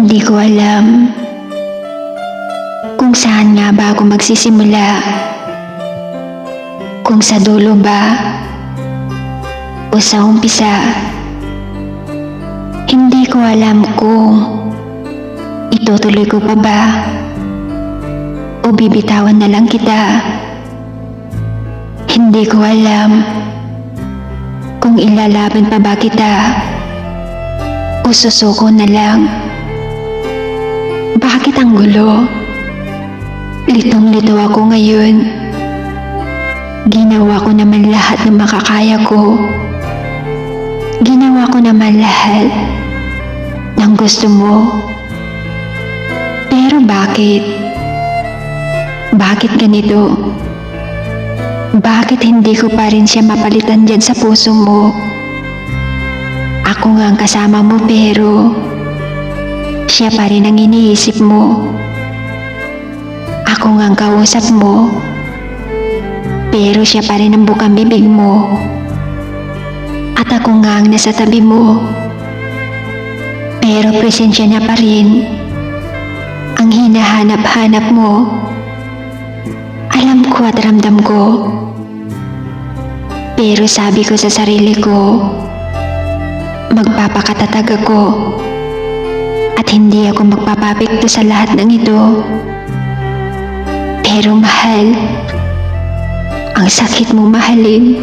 Hindi ko alam kung saan nga ba ako magsisimula. Kung sa dulo ba o sa umpisa. Hindi ko alam kung itutuloy ko pa ba o bibitawan na lang kita. Hindi ko alam kung ilalaban pa ba kita o susuko na lang. Bakit ang gulo? Litong-lito ako ngayon. Ginawa ko naman lahat ng makakaya ko. Ginawa ko naman lahat ng gusto mo. Pero bakit? Bakit ganito? Bakit hindi ko pa rin siya mapalitan dyan sa puso mo? Ako nga ang kasama mo pero siya pa rin ang iniisip mo. Ako nga ang kausap mo pero siya pa rin ang bukang bibig mo. At ako nga ang nasa tabi mo. Pero presensya niya pa rin ang hinahanap-hanap mo. Alam ko at ramdam ko. Pero sabi ko sa sarili ko, magpapakatatag ako at hindi ako magpapapikto sa lahat ng ito. Pero mahal, ang sakit mo mahalin.